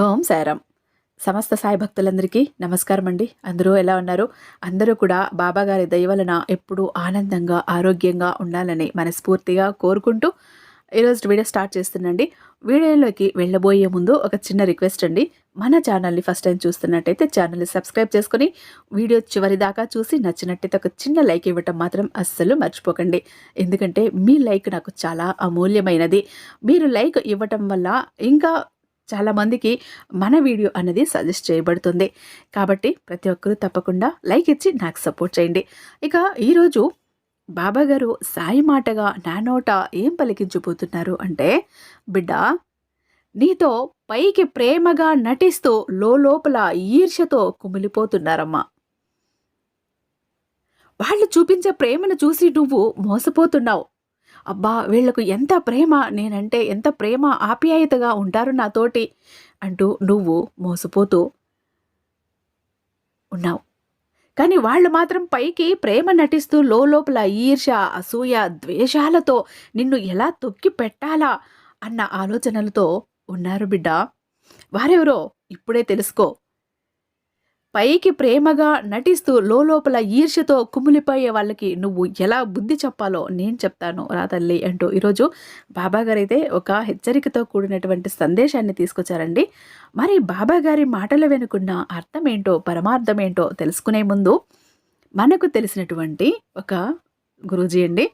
ఓం సారం. సమస్త సాయి భక్తులందరికీ నమస్కారం అండి అందరూ ఎలా ఉన్నారు? అందరూ కూడా బాబాగారి దయవలన ఎప్పుడూ ఆనందంగా ఆరోగ్యంగా ఉండాలని మనస్ఫూర్తిగా కోరుకుంటూ ఈరోజు వీడియో స్టార్ట్ చేస్తున్నాండి వీడియోలోకి వెళ్ళబోయే ముందు ఒక చిన్న రిక్వెస్ట్ అండి. మన ఛానల్ని ఫస్ట్ టైం చూస్తున్నట్టయితే ఛానల్ని సబ్స్క్రైబ్ చేసుకుని వీడియో చివరి దాకా చూసి నచ్చినట్టయితే ఒక చిన్న లైక్ ఇవ్వటం మాత్రం అస్సలు మర్చిపోకండి. ఎందుకంటే మీ లైక్ నాకు చాలా అమూల్యమైనది. మీరు లైక్ ఇవ్వటం వల్ల ఇంకా చాలామందికి మన వీడియో అనేది సజెస్ట్ చేయబడుతుంది. కాబట్టి ప్రతి ఒక్కరూ తప్పకుండా లైక్ ఇచ్చి నాకు సపోర్ట్ చేయండి. ఇక ఈరోజు బాబా గారు సాయి మాటగా నానోట ఏం పలికించబోతున్నారు అంటే బిడ్డ నీతో పైకి ప్రేమగా నటిస్తూ లోపల ఈర్ష్యతో కుమిలిపోతున్నారమ్మా. వాళ్ళు చూపించే ప్రేమను చూసి నువ్వు మోసపోతున్నావు. అబ్బా వీళ్ళకు ఎంత ప్రేమ నేనంటే ఎంత ప్రేమ ఆప్యాయతగా ఉంటారు నాతోటి అంటూ నువ్వు మోసపోతూ ఉన్నావు. కానీ వాళ్ళు మాత్రం పైకి ప్రేమ నటిస్తూ లోపల ఈర్ష అసూయ ద్వేషాలతో నిన్ను ఎలా తొక్కి పెట్టాలా అన్న ఆలోచనలతో ఉన్నారు బిడ్డ. వారెవరో ఇప్పుడే తెలుసుకో. పైకి ప్రేమగా నటిస్తూ లోపల ఈర్ష్యతో కుమిలిపోయే వాళ్ళకి నువ్వు ఎలా బుద్ధి చెప్పాలో నేను చెప్తాను రా తల్లి అంటూ ఈరోజు బాబాగారు అయితే ఒక హెచ్చరికతో కూడినటువంటి సందేశాన్ని తీసుకొచ్చారండి. మరి బాబాగారి మాటల వెనుకున్న అర్థం ఏంటో పరమార్థం ఏంటో తెలుసుకునే ముందు మనకు తెలిసినటువంటి ఒక గురూజీ అండి.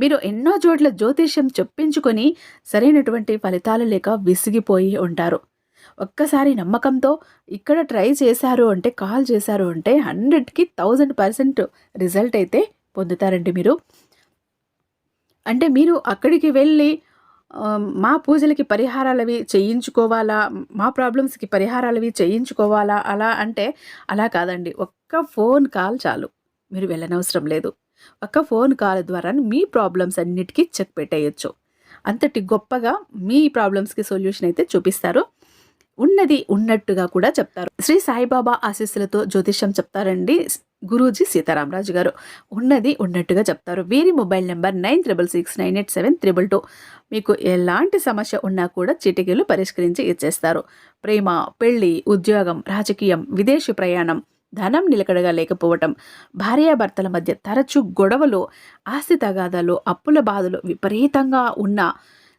మీరు ఎన్నో చోట్ల జ్యోతిష్యం చెప్పించుకొని సరైనటువంటి ఫలితాలు లేక విసిగిపోయి ఉంటారు. ఒక్కసారి నమ్మకంతో ఇక్కడ ట్రై చేశారు అంటే కాల్ చేశారు అంటే హండ్రెడ్కి థౌజండ్ పర్సెంట్ రిజల్ట్ అయితే పొందుతారండి మీరు. అంటే మీరు అక్కడికి వెళ్ళి మా పూజలకి పరిహారాలు అవి చేయించుకోవాలా మా ప్రాబ్లమ్స్కి పరిహారాలు అవి చేయించుకోవాలా అలా అంటే అలా కాదండి. ఒక్క ఫోన్ కాల్ చాలు మీరు వెళ్ళనవసరం లేదు. ఒక్క ఫోన్ కాల్ ద్వారా మీ ప్రాబ్లమ్స్ అన్నిటికీ చెక్ పెట్టేయచ్చు. అంతటి గొప్పగా మీ ప్రాబ్లమ్స్కి సొల్యూషన్ అయితే చూపిస్తారు. ఉన్నది ఉన్నట్టుగా కూడా చెప్తారు. శ్రీ సాయిబాబా ఆశీస్సులతో జ్యోతిష్యం చెప్తారండి గురూజీ సీతారామరాజు గారు. ఉన్నది ఉన్నట్టుగా చెప్తారు. వీరి mobile number nine triple six nine eight seven triple two. మీకు ఎలాంటి సమస్య ఉన్నా కూడా చిటికీలు పరిష్కరించి ఇచ్చేస్తారు. ప్రేమ పెళ్ళి ఉద్యోగం రాజకీయం విదేశీ ప్రయాణం ధనం నిలకడగా లేకపోవటం భార్యాభర్తల మధ్య తరచూ గొడవలు ఆస్తి తగాదాలు అప్పుల బాధలు విపరీతంగా ఉన్న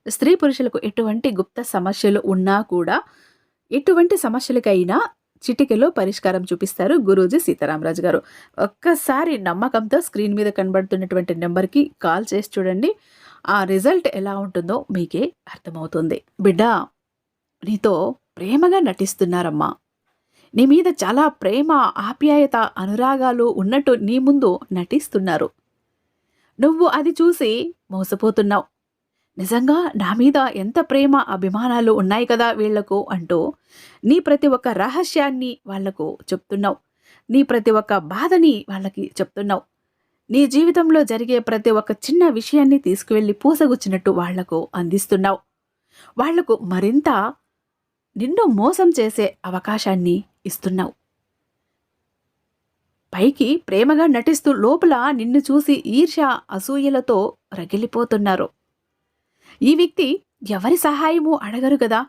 స్త్రీ పురుషులకు ఎటువంటి గుప్త సమస్యలు ఉన్నా కూడా ఎటువంటి సమస్యలకైనా చిటికెలో పరిష్కారం చూపిస్తారు గురూజీ సీతారామరాజు గారు. ఒక్కసారి నమ్మకంతో స్క్రీన్ మీద కనబడుతున్నటువంటి నెంబర్కి కాల్ చేసి చూడండి. ఆ రిజల్ట్ ఎలా ఉంటుందో మీకే అర్థమవుతుంది. బిడ్డ నీతో ప్రేమగా నటిస్తున్నారమ్మా. నీ మీద చాలా ప్రేమ ఆప్యాయత అనురాగాలు ఉన్నట్టు నీ ముందు నటిస్తున్నారు. నువ్వు అది చూసి మోసపోతున్నావు. నిజంగా నా మీద ఎంత ప్రేమ అభిమానాలు ఉన్నాయి కదా వీళ్ళకు అంటూ నీ ప్రతి ఒక్క రహస్యాన్ని వాళ్ళకు చెప్తున్నావు. నీ ప్రతి ఒక్క బాధని వాళ్ళకి చెప్తున్నావు. నీ జీవితంలో జరిగే ప్రతి ఒక్క చిన్న విషయాన్ని తీసుకువెళ్ళి పూసగుచ్చినట్టు వాళ్ళకు అందిస్తున్నావు. వాళ్ళకు మరింత నిన్ను మోసం చేసే అవకాశాన్ని ఇస్తున్నావు. పైకి ప్రేమగా నటిస్తూ లోపల నిన్ను చూసి ఈర్ష అసూయలతో రగిలిపోతున్నారు. ఈ వ్యక్తి ఎవరి సహాయము అడగరు కదా.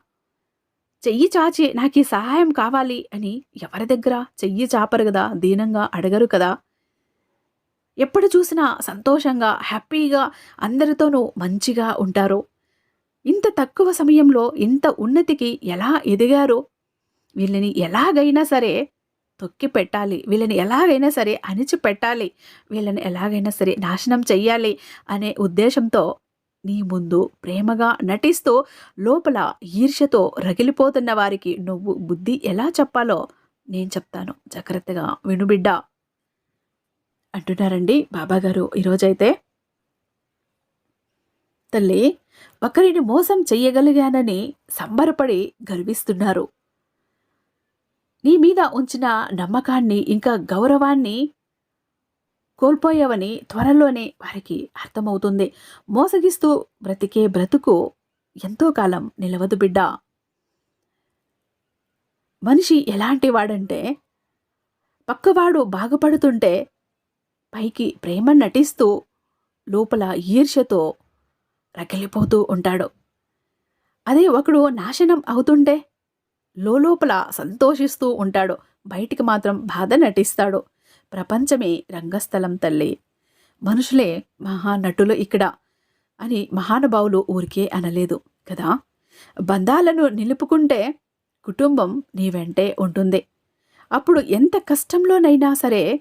చెయ్యి చాచి నాకు ఈ సహాయం కావాలి అని ఎవరి దగ్గర చెయ్యి చాపరు కదా దీనంగా అడగరు కదా. ఎప్పుడు చూసినా సంతోషంగా హ్యాపీగా అందరితోనూ మంచిగా ఉంటారు. ఇంత తక్కువ సమయంలో ఇంత ఉన్నతికి ఎలా ఎదిగారు? వీళ్ళని ఎలాగైనా సరే తొక్కి పెట్టాలి వీళ్ళని ఎలాగైనా సరే అణిచి పెట్టాలి వీళ్ళని ఎలాగైనా సరే నాశనం చెయ్యాలి అనే ఉద్దేశంతో నీ ముందు ప్రేమగా నటిస్తూ లోపల ఈర్ష్యతో రగిలిపోతున్న వారికి నువ్వు బుద్ధి ఎలా చెప్పాలో నేను చెప్తాను. జాగ్రత్తగా వినుబిడ్డ అంటున్నారండి బాబాగారు. ఈరోజైతే తల్లి ఒకరిని మోసం చెయ్యగలిగానని సంబరపడి గర్విస్తున్నారు. నీ మీద ఉంచిన నమ్మకాన్ని ఇంకా గౌరవాన్ని కోల్పోయావని త్వరలోనే వారికి అర్థమవుతుంది. మోసగిస్తూ బ్రతికే బ్రతుకు ఎంతో కాలం నిలవదు బిడ్డ. మనిషి ఎలాంటి వాడంటే పక్కవాడు బాగుపడుతుంటే పైకి ప్రేమ నటిస్తూ లోపల ఈర్ష్యతో రగిలిపోతూ ఉంటాడు. అదే ఒకడు నాశనం అవుతుంటే లోపల సంతోషిస్తూ ఉంటాడు. బయటికి మాత్రం బాధ నటిస్తాడు. ప్రపంచమే రంగస్థలం తల్లి. మనుషులే మహానటులు ఇక్కడ అని మహానుభావులు ఊరికే అనలేదు కదా? బంధాలను నిలుపుకుంటే కుటుంబం నీ వెంటే ఉంటుంది. అప్పుడు ఎంత కష్టంలోనైనా సరే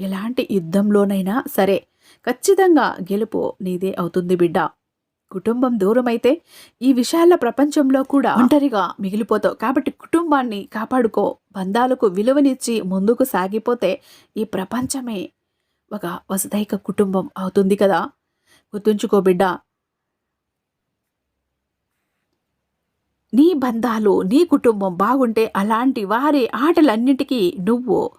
ఎలాంటి యుద్ధంలోనైనా సరే ఖచ్చితంగా గెలుపు నీదే అవుతుంది బిడ్డ. కుటుంబం దూరమైతే ఈ విశాల ప్రపంచంలో కూడా ఒంటరిగా మిగిలిపోతావు. కాబట్టి కుటుంబాన్ని కాపాడుకో. బంధాలకు విలువనిచ్చి ముందుకు సాగిపోతే ఈ ప్రపంచమే ఒక వసుదైక కుటుంబం అవుతుంది కదా? గుర్తుంచుకో బిడ్డ. నీ బంధాలు నీ కుటుంబం బాగుంటే అలాంటి వారి ఆటలన్నిటికీ నువ్వు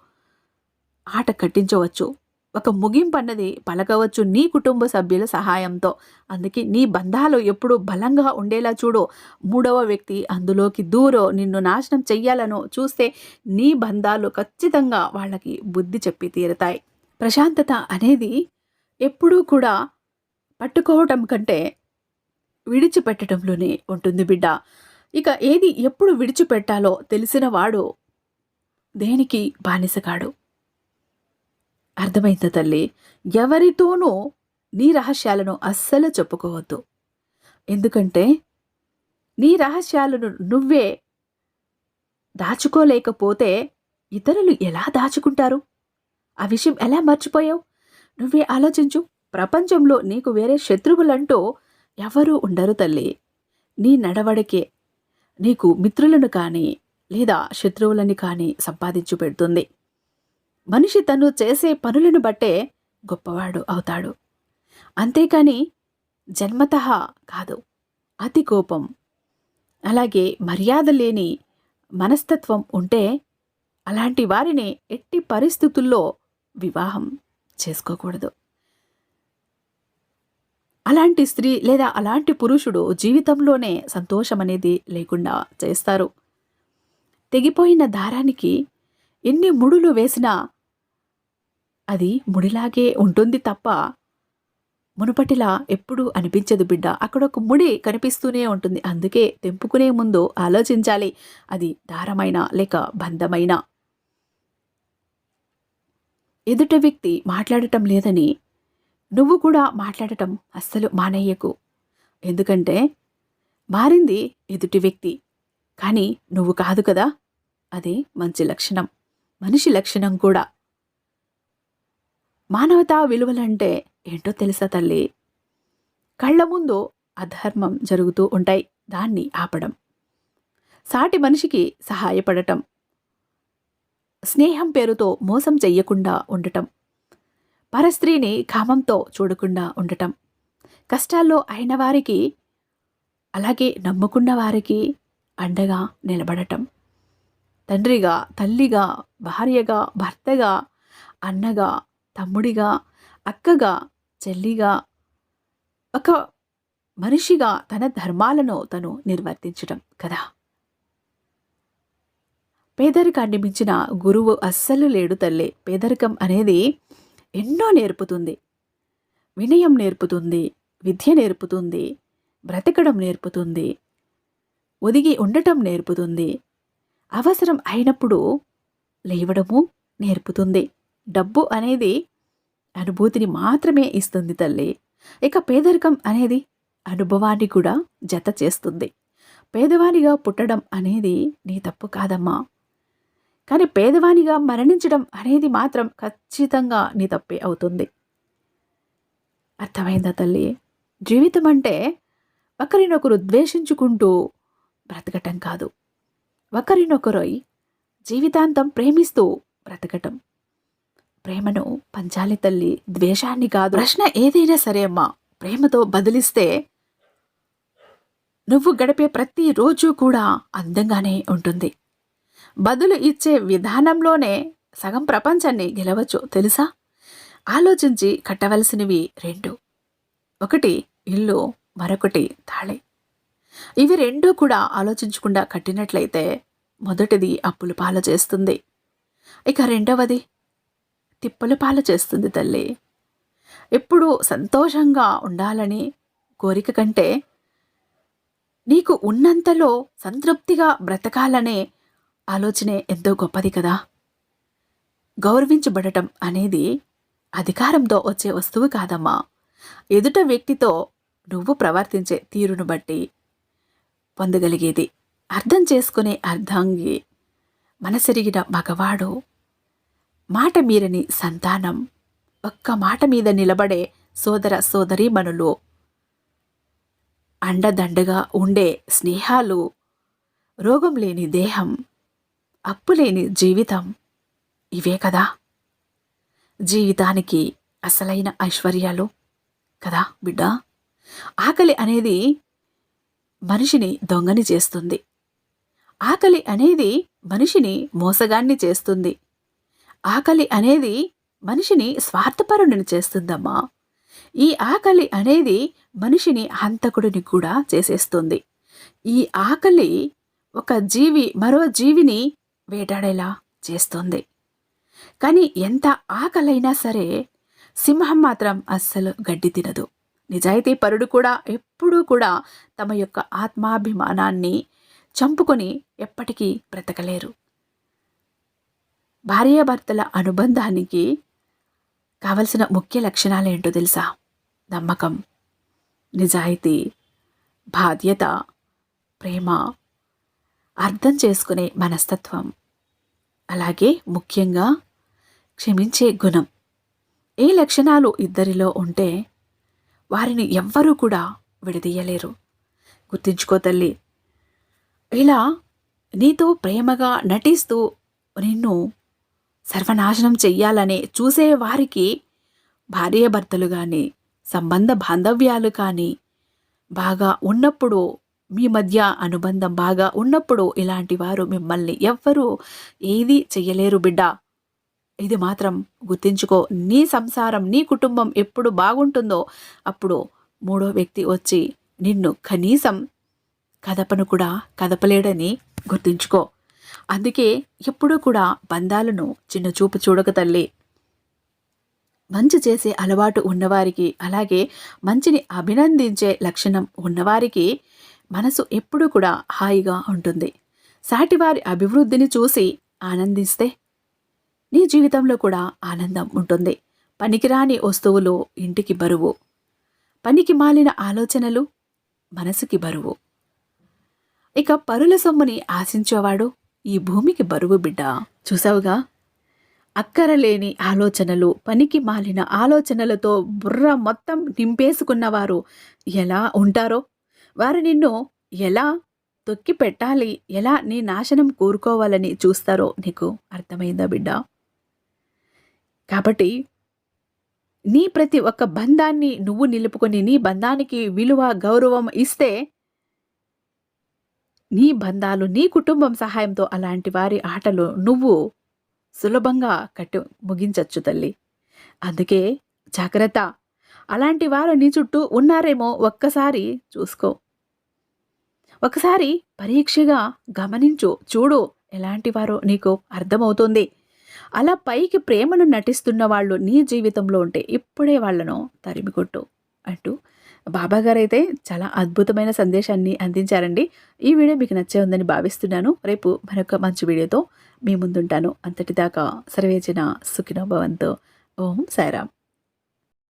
ఆట కట్టించవచ్చు. ఒక ముగింపు అన్నది పలకవచ్చు నీ కుటుంబ సభ్యుల సహాయంతో. అందుకే నీ బంధాలు ఎప్పుడు బలంగా ఉండేలా చూడు. మూడవ వ్యక్తి అందులోకి దూరో నిన్ను నాశనం చెయ్యాలనో చూస్తే నీ బంధాలు ఖచ్చితంగా వాళ్ళకి బుద్ధి చెప్పి తీరుతాయి. ప్రశాంతత అనేది ఎప్పుడూ కూడా పట్టుకోవటం కంటే విడిచిపెట్టడంలోనే ఉంటుంది బిడ్డ. ఇక ఏది ఎప్పుడు విడిచిపెట్టాలో తెలిసినవాడు దేనికి బానిసగాడు? అర్థమైంది తల్లి. ఎవరితోనూ నీ రహస్యాలను అస్సలు చెప్పుకోవద్దు. ఎందుకంటే నీ రహస్యాలను నువ్వే దాచుకోలేకపోతే ఇతరులు ఎలా దాచుకుంటారు? ఆ విషయం ఎలా మర్చిపోయావు? నువ్వే ఆలోచించు. ప్రపంచంలో నీకు వేరే శత్రువులంటూ ఎవరూ ఉండరు తల్లి. నీ నడవడికే నీకు మిత్రులను కానీ లేదా శత్రువులని కానీ సంపాదించి పెడుతుంది. మనిషి తను చేసే పనులను బట్టే గొప్పవాడు అవుతాడు. అంతేకాని జన్మత కాదు అతి కోపం. అలాగే మర్యాద లేని మనస్తత్వం ఉంటే అలాంటి వారిని ఎట్టి పరిస్థితుల్లో వివాహం చేసుకోకూడదు. అలాంటి స్త్రీ లేదా అలాంటి పురుషుడు జీవితంలోనే సంతోషం అనేది లేకుండా చేస్తారు. తెగిపోయిన దారానికి ఎన్ని ముడులు వేసినా అది ముడిలాగే ఉంటుంది తప్ప మునుపటిలా ఎప్పుడూ అనిపించదు బిడ్డ. అక్కడ ఒక ముడి కనిపిస్తూనే ఉంటుంది. అందుకే తెంపుకునే ముందు ఆలోచించాలి. అది దారమైన లేక బంధమైన? ఎదుట వ్యక్తి మాట్లాడటం లేదని నువ్వు కూడా మాట్లాడటం అస్సలు మానయ్యకు ఎందుకంటే మారింది ఎదుటి వ్యక్తి. కానీ నువ్వు కాదు కదా? అదే మంచి లక్షణం. మనిషి లక్షణం కూడా. మానవతా విలువలంటే ఏంటో తెలుసా తల్లి? కళ్ళ ముందు అధర్మం జరుగుతూ ఉంటాయి దాన్ని ఆపడం. సాటి మనిషికి సహాయపడటం. స్నేహం పేరుతో మోసం చెయ్యకుండా ఉండటం. పరస్త్రీని కామంతో చూడకుండా ఉండటం. కష్టాల్లో అయిన వారికి అలాగే నమ్ముకున్న వారికి అండగా నిలబడటం. తండ్రిగా తల్లిగా భార్యగా భర్తగా అన్నగా తమ్ముడిగా అక్కగా చెల్లిగా ఒక మనిషిగా తన ధర్మాలను తను నిర్వర్తించటం కదా? పేదరికాన్ని మించిన గురువు అస్సలు లేడు తల్లి. పేదరికం అనేది ఎన్నో నేర్పుతుంది. వినయం నేర్పుతుంది విద్య నేర్పుతుంది బ్రతకడం నేర్పుతుంది ఒదిగి ఉండటం నేర్పుతుంది అవసరం అయినప్పుడు లేవడము నేర్పుతుంది. డబ్బు అనేది అనుభూతిని మాత్రమే ఇస్తుంది తల్లి. ఇక పేదరికం అనేది అనుభవాన్ని కూడా జత చేస్తుంది. పేదవానిగా పుట్టడం అనేది నీ తప్పు కాదమ్మా. కానీ పేదవానిగా మరణించడం అనేది మాత్రం ఖచ్చితంగా నీ తప్పే అవుతుంది. అర్థమైందా తల్లి? జీవితం అంటే ఒకరినొకరు ద్వేషించుకుంటూ బ్రతకటం కాదు. ఒకరినొకరు జీవితాంతం ప్రేమిస్తూ బ్రతకటం. ప్రేమను పంచాలి తల్లి ద్వేషాన్ని కాదు. ప్రశ్న ఏదైనా సరే అమ్మా ప్రేమతో బదిలిస్తే నువ్వు గడిపే ప్రతి రోజు కూడా అందంగానే ఉంటుంది. బదులు ఇచ్చే విధానంలోనే సగం ప్రపంచాన్ని గెలవచ్చు తెలుసా? ఆలోచించి కట్టవలసినవి రెండు. ఒకటి ఇల్లు మరొకటి తాళి. ఇవి రెండూ కూడా ఆలోచించకుండా కట్టినట్లయితే మొదటిది అప్పులు పాల చేస్తుంది. ఇక రెండవది తిప్పలు పాల చేస్తుంది తల్లి. ఎప్పుడు సంతోషంగా ఉండాలని కోరిక కంటే నీకు ఉన్నంతలో సంతృప్తిగా బ్రతకాలనే ఆలోచనే ఎంతో గొప్పది కదా. గౌరవించబడటం అనేది అధికారంతో వచ్చే వస్తువు కాదమ్మా. ఎదుట వ్యక్తితో నువ్వు ప్రవర్తించే తీరును బట్టి పొందగలిగేది. అర్థం చేసుకునే అర్ధాంగి మనసెరిగిన మగవాడు మాట మీరని సంతానం ఒక్క మాట మీద నిలబడే సోదర సోదరీమణులు అండదండగా ఉండే స్నేహాలు రోగం లేని దేహం అప్పులేని జీవితం ఇవే కదా. జీవితానికి అసలైన ఐశ్వర్యాలు కదా బిడ్డ. ఆకలి అనేది మనిషిని దొంగని చేస్తుంది. ఆకలి అనేది మనిషిని మోసగాన్ని చేస్తుంది. ఆకలి అనేది మనిషిని స్వార్థపరుడిని చేస్తుందమ్మా. ఈ ఆకలి అనేది మనిషిని హంతకుడిని కూడా చేసేస్తుంది. ఈ ఆకలి ఒక జీవి మరో జీవిని వేటాడేలా చేస్తుంది. కానీ ఎంత ఆకలైనా సరే సింహం మాత్రం అస్సలు గడ్డి తినదు. నిజాయితీ పరుడు కూడా ఎప్పుడూ కూడా తమ యొక్క ఆత్మాభిమానాన్ని చంపుకొని ఎప్పటికీ బ్రతకలేరు. భార్యాభర్తల అనుబంధానికి కావలసిన ముఖ్య లక్షణాలు ఏంటో తెలుసా? నమ్మకం నిజాయితీ బాధ్యత ప్రేమ అర్థం చేసుకునే మనస్తత్వం. అలాగే ముఖ్యంగా క్షమించే గుణం. ఏ లక్షణాలు ఇద్దరిలో ఉంటే వారిని ఎవ్వరూ కూడా విడదీయలేరు. గుర్తించుకో తల్లి. ఇలా నీతో ప్రేమగా నటిస్తూ నిన్ను సర్వనాశనం చెయ్యాలని చూసే వారికి భార్యాభర్తలు కానీ సంబంధ బాంధవ్యాలు కానీ బాగా ఉన్నప్పుడు మీ మధ్య అనుబంధం బాగా ఉన్నప్పుడు ఇలాంటి వారు మిమ్మల్ని ఎవ్వరూ ఏది చెయ్యలేరు బిడ్డ. ఇది మాత్రం గుర్తించుకో. నీ సంసారం నీ కుటుంబం ఎప్పుడు బాగుంటుందో అప్పుడు మూడో వ్యక్తి వచ్చి నిన్ను కనీసం కదపను కూడా కదపలేడని గుర్తుంచుకో. అందుకే ఎప్పుడూ కూడా బంధాలను చిన్న చూపు చూడక తల్లి. మంచి చేసే అలవాటు ఉన్నవారికి అలాగే మంచిని అభినందించే లక్షణం ఉన్నవారికి మనసు ఎప్పుడూ కూడా హాయిగా ఉంటుంది. సాటివారి అభివృద్ధిని చూసి ఆనందిస్తే నీ జీవితంలో కూడా ఆనందం ఉంటుంది. పనికిరాని వస్తువులు ఇంటికి బరువు. పనికి మాలిన ఆలోచనలు మనసుకి బరువు. ఇక పరుల సొమ్ముని ఆశించేవాడు ఈ భూమికి బరువు బిడ్డ. చూసావుగా? అక్కరలేని ఆలోచనలు పనికి మాలిన ఆలోచనలతో బుర్ర మొత్తం నింపేసుకున్నవారు ఎలా ఉంటారో? వారు నిన్ను ఎలా తొక్కి పెట్టాలి ఎలా నీ నాశనం కోరుకోవాలని చూస్తారో నీకు అర్థమైందా బిడ్డ? కాబట్టి నీ ప్రతి ఒక్క బంధాన్ని నువ్వు నిలుపుకొని నీ బంధానికి విలువ గౌరవం ఇస్తే నీ బంధాలు నీ కుటుంబం సహాయంతో అలాంటి వారి ఆటలు నువ్వు సులభంగా కట్టి ముగించచ్చు తల్లి. అందుకే జాగ్రత్త. అలాంటి వారు నీ చుట్టూ ఉన్నారేమో ఒక్కసారి చూసుకో. ఒకసారి పరీక్షగా గమనించు చూడు ఎలాంటి వారో నీకు అర్థమవుతుంది. అలా పైకి ప్రేమను నటిస్తున్న వాళ్ళు నీ జీవితంలో ఉంటే ఇప్పుడే వాళ్ళను తరిమికొట్టు అంటూ బాబాగారు అయితే చాలా అద్భుతమైన సందేశాన్ని అందించారండి. ఈ వీడియో మీకు నచ్చే ఉందని భావిస్తున్నాను. రేపు మరొక మంచి వీడియోతో మీ ముందుంటాను. అంతటిదాకా సర్వేజన సుఖినోభవంతో. ఓం సాయిరామ్.